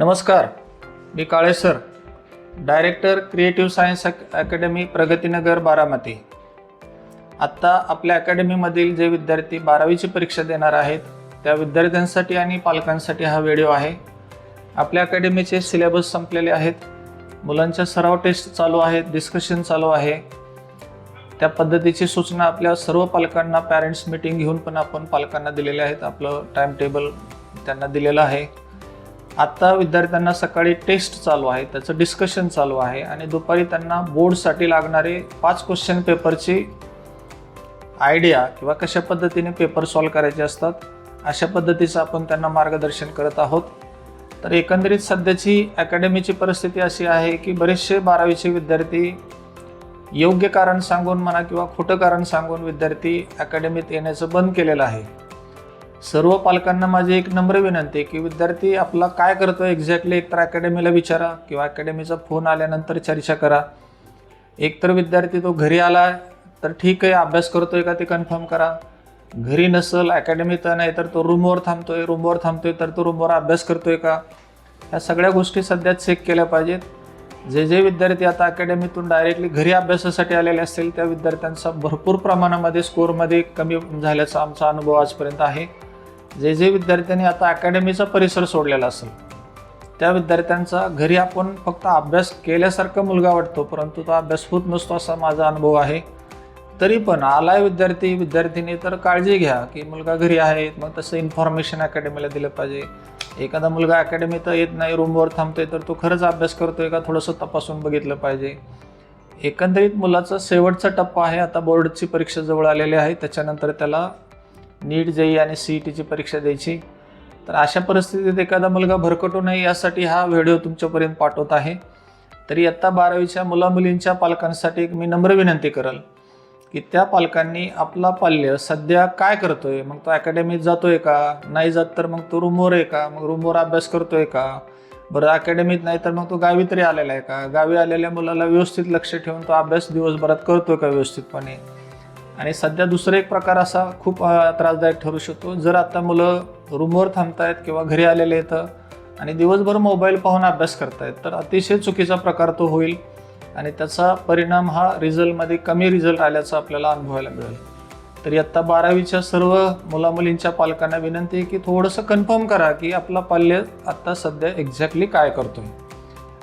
नमस्कार मी Kale sir director creative science अक academy Pragatinagar Baramati. आत्ता आपल्या अकॅडमीमधील जे विद्यार्थी बारावीची परीक्षा देणार आहेत त्या विद्यार्थ्यांसाठी आणि पालकांसाठी हा व्हिडिओ आहे. आपल्या अकॅडमीचे सिलेबस संपलेले आहेत. मुलांच्या सराव टेस्ट चालू आहेत डिस्कशन चालू आहे. त्या पद्धतीची सूचना आपल्या सर्व पालकांना पॅरेंट्स मीटिंग घेऊन पण आपण पालकांना दिलेले आहेत. आपलं टाईम टेबल त्यांना दिलेलं आहे. आत्ता विद्यार्थ्यांना सकाळी टेस्ट चालू आहे त्याचं डिस्कशन चालू आहे आणि दुपारी त्यांना बोर्डसाठी लागणारे पाच क्वेश्चन पेपरची आयडिया किंवा कशा पद्धतीने पेपर सॉल्व करायचे असतात अशा पद्धतीचं आपण त्यांना मार्गदर्शन करत आहोत. तर एकंदरीत सध्याची अकॅडमीची परिस्थिती अशी आहे की बरेचसे बारावीचे विद्यार्थी योग्य कारण सांगून म्हणा किंवा खोटं कारण सांगून विद्यार्थी अकॅडमीत येण्याचं बंद केलेलं आहे. सर्व पालकांना माझी एक नम्र विनंती आहे की विद्यार्थी आपला काय करतो एक्झॅक्टली एकतर अकॅडमीला विचारा किंवा अकॅडमीचा फोन आल्यानंतर चर्चा करा. एकतर विद्यार्थी तो घरी आला तर ठीक आहे अभ्यास करतोय का ते कन्फर्म करा. घरी नसल अकॅडमीत नाही तर तो रूमवर थांबतोय रूमवर थांबतोय तर तो रूमवर अभ्यास करतोय का? ह्या सगळ्या गोष्टी सध्या चेक केल्या पाहिजेत. जे जे विद्यार्थी आता अकॅडमीतून डायरेक्टली घरी अभ्यासासाठी आलेले असतील त्या विद्यार्थ्यांचा भरपूर प्रमाणामध्ये स्कोअरमध्ये कमी झाल्याचा आमचा अनुभव आजपर्यंत आहे. जे जे विद्यार्थ्यांनी आता अकॅडमीचा परिसर सोडलेला असेल त्या विद्यार्थ्यांचा घरी आपण फक्त अभ्यास केल्यासारखा मुलगा वाटतो परंतु तो अभ्यास होत नसतो असा माझा अनुभव आहे. तरी पण आलाय विद्यार्थी विद्यार्थिनी तर काळजी घ्या की मुलगा घरी आहे मग तसं इन्फॉर्मेशन अकॅडमीला दिलं पाहिजे. एखादा मुलगा अकॅडमीत येत नाही रूमवर थांबतोय तर तो खरंच अभ्यास करतोय का थोडंसं तपासून बघितलं पाहिजे. एकंदरीत मुलाचा शेवटचा टप्पा आहे आता बोर्डची परीक्षा जवळ आलेली आहे त्याच्यानंतर त्याला नीट जेई आणि सी ई टीची परीक्षा द्यायची. तर अशा परिस्थितीत एखादा मुलगा भरकटू नये यासाठी हा व्हिडिओ तुमच्यापर्यंत पाठवत आहे. तरी आत्ता बारावीच्या मुलामुलींच्या पालकांसाठी एक मी नम्र विनंती करेल की त्या पालकांनी आपला पाल्य सध्या काय करतोय? मग तो अकॅडमीत जातोय का? नाही जात तर मग तो रूमवर आहे का? मग रूमवर अभ्यास करतोय का? बरं अकॅडमीत नाही तर मग तो गावी तरी आलेला आहे का? गावी आलेल्या मुलाला व्यवस्थित लक्ष ठेवून तो अभ्यास दिवसभरात करतोय का व्यवस्थितपणे? आणि सध्या दुसरा एक प्रकार असा खूप त्रासदायक ठरू शकतो. जर आता मुलं रूमवर थांबतायत किंवा घरी आलेले येतं आणि दिवसभर मोबाईल पाहून अभ्यास करतायत तर अतिशय चुकीचा प्रकार तो होईल आणि त्याचा परिणाम हा रिझल्टमध्ये कमी रिझल्ट आल्याचा आपल्याला अनुभवायला मिळेल. तर इयत्ता बारावीच्या सर्व मुलामुलींच्या पालकांना विनंती आहे की थोडंसं कन्फर्म करा की आपला पाल्य आत्ता सध्या एक्झॅक्टली काय करतोय.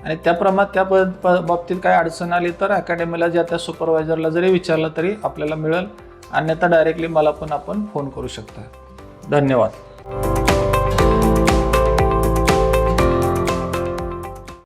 आणि त्याप्रमाणे त्या प- प- बाबतीत काय अडचण आली तर अकॅडमीला ज्या त्या सुपरवायझरला जरी विचारलं तरी आपल्याला मिळेल. अन्यथा डायरेक्टली मला पण आपण फोन करू शकता. धन्यवाद.